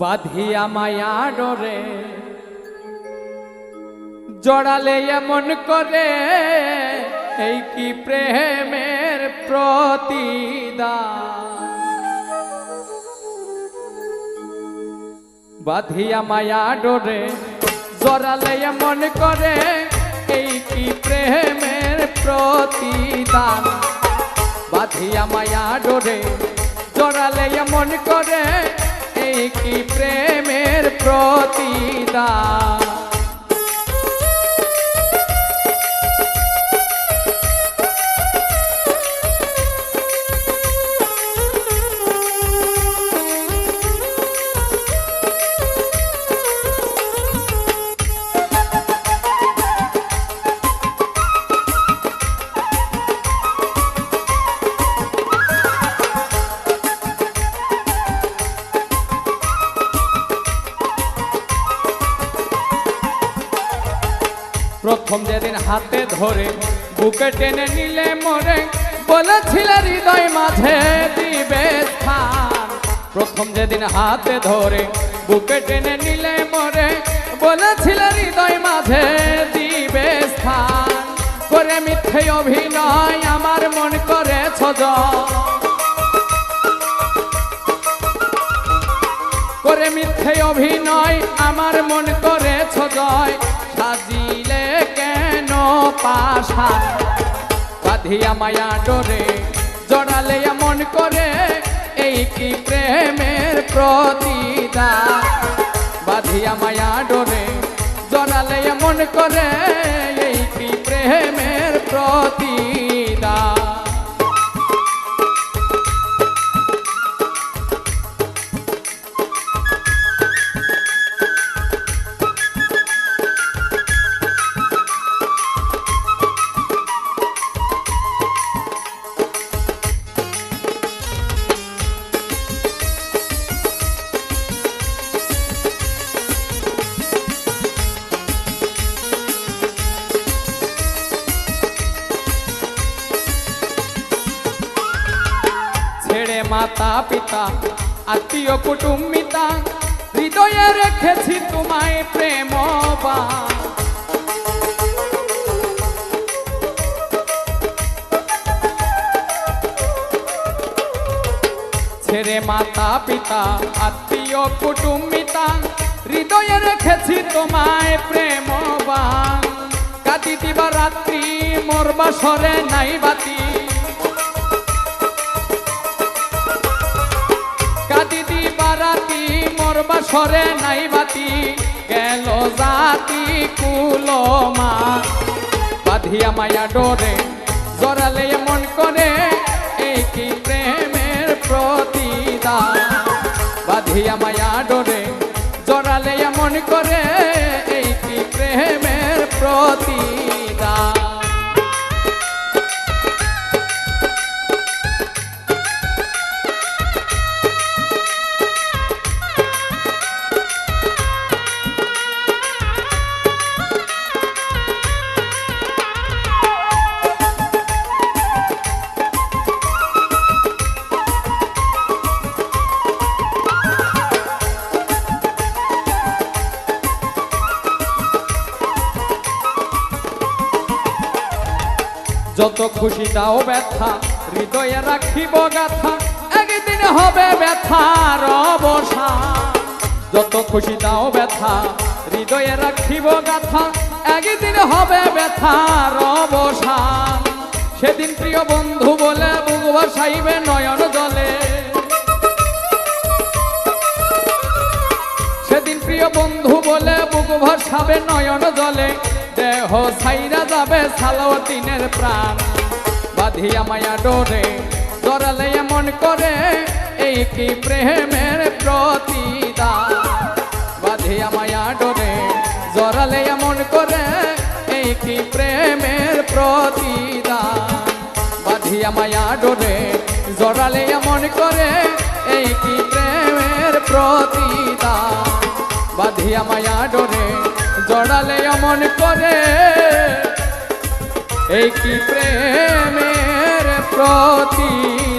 বাঁধিয়া মায়া ডরে জড়ালে এমন করে, এই কি প্রেমের প্রতিদান? বাঁধিয়া মায়া ডরে জড়ালে এমন করে, এই কি প্রেমের প্রতিদান? বাঁধিয়া মায়া ডরে জড়ালে এমন করে কি প্রেমের প্রতিদান? প্রথম যেদিন হাতে ধরে বুকে টেনে নিলে মরে, বলেছিল হৃদয় মাঝে দিবে স্থান। প্রথম যেদিন হাতে ধরে বুকে টেনে নিলে মরে, বলেছিল হৃদয় মাঝে দিবে স্থান। করে মিথ্যে অভিনয় আমার মন করে ছজ করে মিথ্যে অভিনয় আমার মন করে ছজয় পাশা। বাঁধিয়া মায়া ডরে, জড়ালে মন করে, এই কি প্রেমের প্রতিদান বাঁধিয়া মায়া ডরে, জড়ালে মন করে মাতা পিতা আত্মীয় কুটুম্বিতা, হৃদয়ে রেখেছি তোমায় প্রেম ছেড়ে মাতা পিতা আত্মীয় কুটুম্বিতা, হৃদয়ে রেখেছি তোমায় প্রেম কাটি দিবা রাত্রি মোর বাসরে নাই বাতি। বাসরে নাই বাতি, গেল জাতি কুলমা বাঁধিয়া মায়া ডরে, জড়ালে মন করে, এই কি প্রেমের প্রতিদান? বাঁধিয়া মায়া ডরে, জড়ালে মন করে, এই কি প্রেমের প্রতিদান? যত খুশি দাও ব্যথা, হৃদয়ে রাখিব গাথা, একদিন হবে ব্যথার অবসান যত খুশি দাও ব্যথা, হৃদয়ে রাখিব গাথা, একদিন হবে ব্যথার অবসান সেদিন প্রিয় বন্ধু বলে বুক বসাইবে নয়ন জলে। সেদিন প্রিয় বন্ধু বলে বুক ভরসাবে নয়ন জলে। দেহ সাইরা যাবে সালাউদ্দিনের প্রাণ। বাঁধিয়া মায়া ডোরে জড়ালে এমন করে, এই কি প্রেমের প্রতিদান? বাঁধিয়া মায়া ডোরে জড়ালে এমন করে, এই কি প্রেমের প্রতিদান? বাঁধিয়া মায়া ডোরে জড়ালে এমন করে, এই কি প্রেমের প্রতিদান? বাঁধিয়া মায়া ডোরে জড়ালে এমন করে। এই কি প্রেমের প্রতিদান